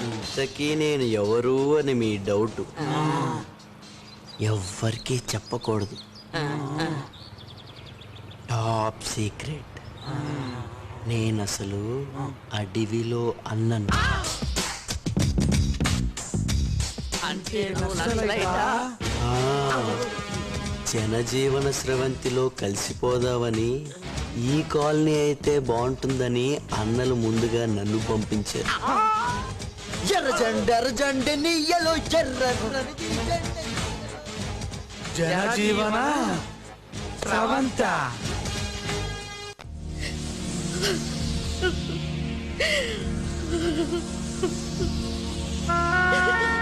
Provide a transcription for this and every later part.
ఇంతకీ నేను ఎవరు అని మీ డౌట్. ఎవ్వరికీ చెప్పకూడదు. Top secret. నేను అసలు అడవిలో అన్నను. జనజీవన స్రవంతిలో కలిసిపోదామని ఈ కాలనీ అయితే బాగుంటుందని అన్నలు ముందుగా నన్ను పంపించారు. ఎర్ర జెండ ఎర్ర జెండ నీయలో ఎర్ర జనజీవన స్రవంత. ప్రపంచంలో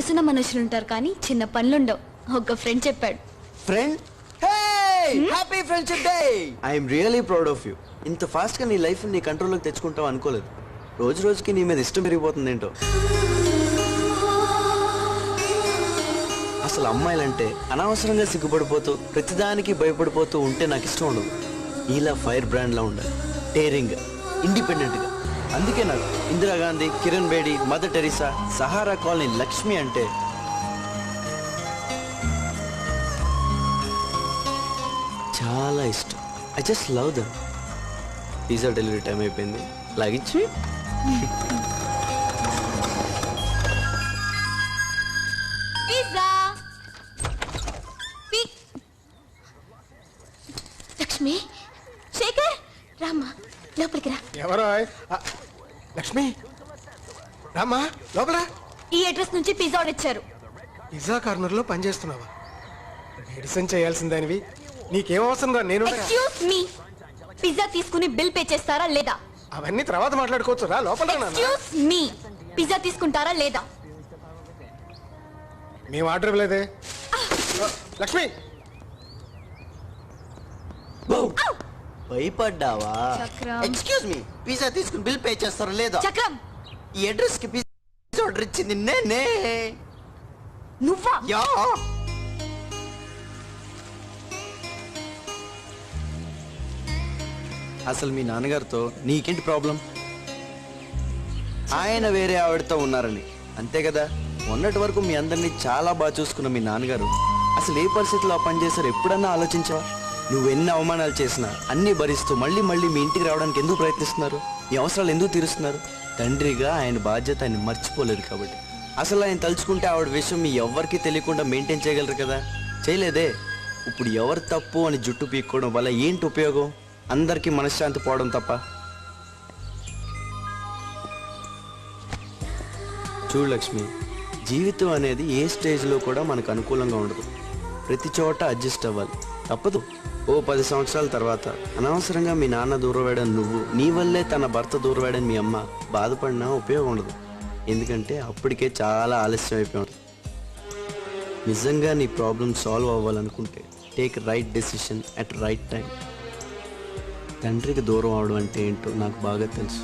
మనసున్న మనుషులు ఉంటారు కానీ చిన్న పనులుండవు. ఒక ఫ్రెండ్ చెప్పాడు. Friend happy friendship day I'm really proud of you ఇంత ఫాస్ట్గా నీ లైఫ్ నీ కంట్రోల్లోకి తెచ్చుకుంటావు అనుకోలేదు. రోజు రోజుకి నీ మీద ఇష్టం పెరిగిపోతుంది ఏంటో అసలు అమ్మాయిలంటే అనవసరంగా సిగ్గుపడిపోతూ ప్రతిదానికి భయపడిపోతూ ఉంటే నాకు ఇష్టం ఉండదు. ఇలా ఫైర్ బ్రాండ్ లా ఉండాలి. ఇండిపెండెంట్గా. అందుకే నాకు Indira Gandhi Kiran Bedi mother Teresa Sahara colony Lakshmi అంటే చాలా ఇష్టం. I just love them pizza delivery time అయిపోయింది. లాగిచ్చి ఆ, లక్ష్మి రామ్మా లోపల. ఈ అడ్రస్ నుంచి పిజ్జా ఆర్డర్ ఇచ్చారు పిజ్జా కార్నర్లో పనిచేస్తున్నావా? మెడిసిన్ చేయాల్సిందానివి. నీకేం అవసరం రా నేను ఎక్స్క్యూజ్ మీ. పిజ్జా తీసుకుని బిల్ పే చేస్తారా లేదా? అవన్నీ తర్వాత మాట్లాడుకోవచ్చు. రా లోపల రా నాన్న. Excuse me. పిజ్జా తీసుకుంటారా లేదా? మేము ఆర్డర్ ఇవ్వలేదే. లక్ష్మి. భయపడ్డావా? చక్రం. ఎక్స్క్యూజ్ మీ పిజ్జా తీసుకుని బిల్ పే చేస్తారా లేదా? చక్రం. ఈ అడ్రస్కి పిజ్జా ఆర్డర్ ఇచ్చింది నేనే. నువ్వా? యా. అసలు మీ నాన్నగారితో నీకేంటి ప్రాబ్లం ఆయన వేరే ఆవిడతో ఉన్నారని. అంతే కదా? మొన్నటి వరకు మీ అందరినీ చాలా బాగా చూసుకున్న మీ నాన్నగారు అసలు ఏ పరిస్థితిలో ఆ పని చేశారు? ఎప్పుడన్నా ఆలోచించావా? నువ్వు ఎన్ని అవమానాలు చేసినా అన్ని భరిస్తూ మళ్ళీ మళ్ళీ మీ ఇంటికి రావడానికి ఎందుకు ప్రయత్నిస్తున్నారు? మీ అవసరాలు ఎందుకు తీరుస్తున్నారు? తండ్రిగా ఆయన బాధ్యత ఆయన మర్చిపోలేదు కాబట్టి. అసలు ఆయన తలుచుకుంటే ఆవిడ విషయం మీ ఎవ్వరికీ తెలియకుండా మెయింటైన్ చేయగలరు కదా? చేయలేదే. ఇప్పుడు ఎవరు తప్పు అని జుట్టు పీక్కోవడం వల్ల ఏంటి ఉపయోగం? అందరికీ మనశ్శాంతి పోవడం తప్ప. చూడు లక్ష్మి జీవితం అనేది ఏ స్టేజ్లో కూడా మనకు అనుకూలంగా ఉండదు. ప్రతి చోట అడ్జస్ట్ అవ్వాలి. తప్పదు. ఓ పది సంవత్సరాల తర్వాత అనవసరంగా మీ నాన్న దూరవేయడం నువ్వు నీ వల్లే తన భర్త దూరవేయడం మీ అమ్మ బాధపడినా ఉపయోగం ఉండదు. ఎందుకంటే అప్పటికే చాలా ఆలస్యం అయిపోయింది. నిజంగా నీ ప్రాబ్లం సాల్వ్ అవ్వాలనుకుంటే take right decision at right time తండ్రికి దూరం అవడం అంటే ఏంటో నాకు బాగా తెలుసు.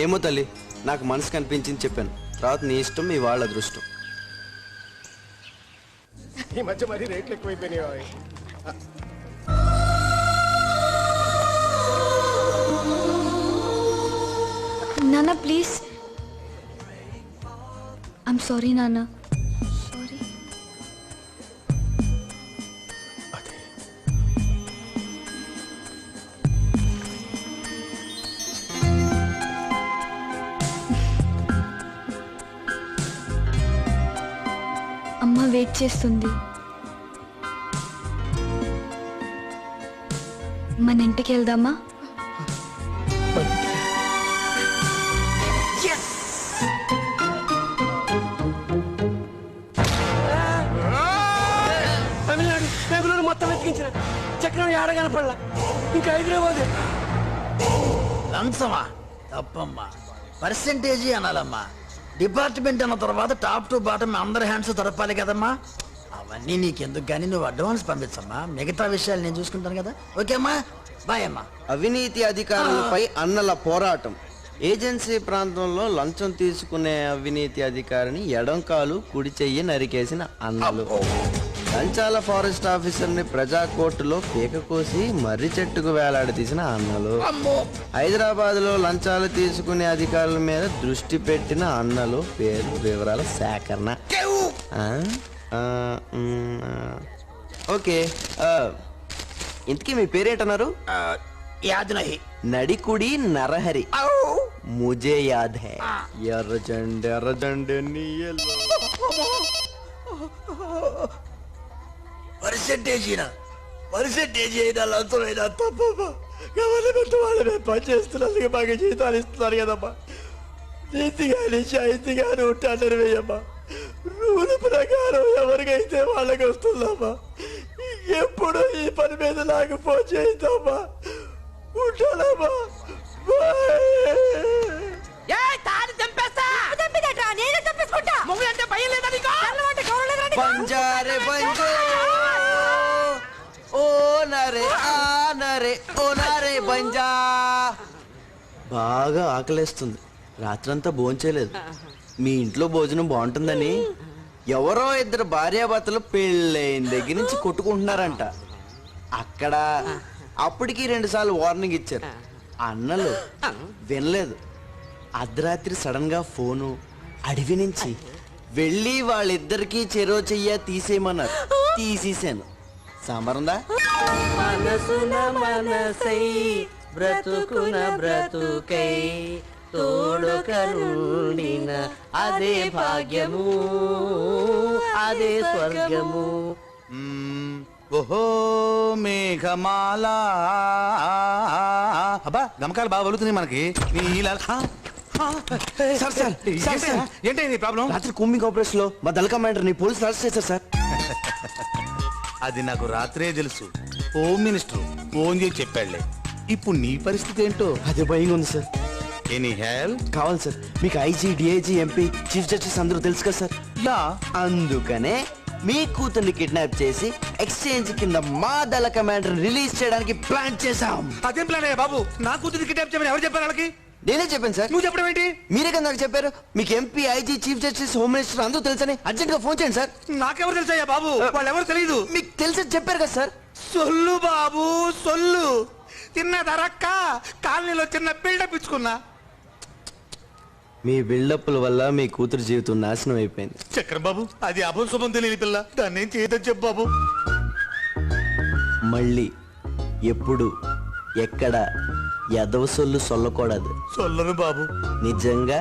ఏమో తల్లి నాకు మనసు కనిపించింది చెప్పాను. తర్వాత నీ ఇష్టం మీ వాళ్ళ అదృష్టం. ఈ మధ్య మరీ రేట్లు ఎక్కువైపోయినాయి. నాన్న ప్లీజ్ ఐమ్ సారీ నాన్న సారీ అదే అమ్మ వెయిట్ చేస్తుంది. మన ఇంటికి వెళ్దామా? ఏడ కనపడలా. ఇంకా హైదరాబాద్. లంచమా? తప్పమ్మా. పర్సెంటేజీ అనాలమ్మా. డిపార్ట్మెంట్ అన్న తర్వాత టాప్ టు బాటమ్ అందరి హ్యాండ్స్ తడపాలి కదమ్మా. అవన్నీ నీకెందుకు కానీ నువ్వు అడ్వాన్స్ పంపించమ్మా. మిగతా విషయాలు నేను చూసుకుంటాను కదా. ఓకే అమ్మా. బాయ్ అమ్మా. అవినీతి అధికారులపై అన్నల పోరాటం. ఏజెన్సీ ప్రాంతంలో లంచం తీసుకునే అవినీతి అధికారిని ఎడం కాలు కుడి చెయ్యి నరికేసిన అన్నలు. లంచాల ఫారెస్ట్ ఆఫీసర్ని ప్రజా కోర్టులో పీక కోసి మర్రి చెట్టుకు వేలాడదీసిన అన్నలు. హైదరాబాద్లో లంచాలు తీసుకునే అధికారుల మీద దృష్టి పెట్టిన అన్నలు పేరు వివరాల సేకరణ. ఓకే ఇంతకీ మీ పేరేంటన్నారు? యాద్ నహి నడికుడి నరహరి. ముజే యాద్ హై. ఎర్రజండి ఎర్రజండి నీయలో. పర్సెంటేజీనా పర్సెంటేజీ అయినా లంచం అయినా తప్పమ్మా గవర్నమెంట్ వాళ్ళు మేము పనిచేస్తున్నందుకు మాకు జీతాలు ఇస్తున్నారు కదమ్మా. నీతి కానీ శాంతి కానీ ఉంటాను వేయమ్మా రూల్ ప్రకారం ఎవరికైతే వాళ్ళకి వస్తుందమ్మా. ఎప్పుడు ఈ పని మీద నాకు ఫోన్ చేద్దామా ఉంటానమ్మా. బాగా ఆకలేస్తుంది. రాత్రంతా భోంచేయలేదు మీ ఇంట్లో భోజనం బాగుంటుందని ఎవరో ఇద్దరు భార్యాభర్తలు పెళ్ళైన దగ్గర నుంచి కొట్టుకుంటున్నారంట. అక్కడ అప్పటికి రెండు సార్లు వార్నింగ్ ఇచ్చారు. అన్నలు వినలేదు. అర్ధరాత్రి సడన్గా ఫోను అడవి నుంచి వెళ్ళి వాళ్ళిద్దరికి చెరో చెయ్య తీసేయమన్నారు. తీసేసాను సమరందా మనసున మనసై బ్రతుకున బ్రతుకై తోడుకరుండిన అదే భాగ్యము అదే స్వర్గము. ఓహో మేఘమాల. అబ్బా గమకాలు బాగా వలుతున్నాయి మనకి. సార్, సార్, ఏంటి- సార్. ఏంటి నీ ప్రాబ్లం? రాత్రి కూంబింగ్ ఆపరేషన్లో మా దళ కమాండర్ని పోలీసులు అరెస్ట్ చేశారు సార్. అది నాకు రాత్రే తెలుసు. హోమ్ మినిస్టర్ ఫోన్ చేసి చెప్పాడులే. ఇప్పుడు నీ పరిస్థితి ఏంటో? అదే భయంగా ఉంది సార్. ఎనీ హెల్ప్ కావాలి సార్. మీకు IG DIG MP chief justice అందరూ తెలుసు కదా సార్. యా. అందుకనే మీ కూతుర్ని కిడ్నాప్ చేసి ఎక్స్చేంజ్ కింద మా దళ కమాండర్ రిలీజ్ చేయడానికి ప్లాన్ చేశాం. అదేం ప్లాన్ అయ్యా బాబు? నా కూతురికి కిడ్నాప్ చేయమని ఎవరు చెప్పారు వాళ్ళకి? నేనే చెప్పాను సార్. నువ్వు చెప్పడం ఏంటి? మీరే కదా నాకు చెప్పారు. మీకు MP IG chief justice home minister అందరూ తెలుసని అర్జెంట్గా ఫోన్ చేయండి సార్. నాకెవరు తెలుసయ్యా బాబు? వాళ్ళు ఎవరు తెలియదు మీకు తెలిసి చెప్పారు కదా సార్. సొల్లు బాబు సొల్లు. తిన్న ధరక్క కాలనీలో చిన్న బిల్డప్ ఇచ్చుకున్నా. మీ బిల్డప్ల వల్ల మీ కూతురు జీవితం నాశనం అయిపోయింది. చక్రం బాబు అది అభం శుభం తెలియని పిల్ల. దాన్ని ఏం చేయదని చెప్పు బాబు. మళ్ళీ ఎప్పుడు ఎక్కడ ఎదవ సొల్లు సొల్లకూడదు. సొల్లను బాబు. నిజంగా?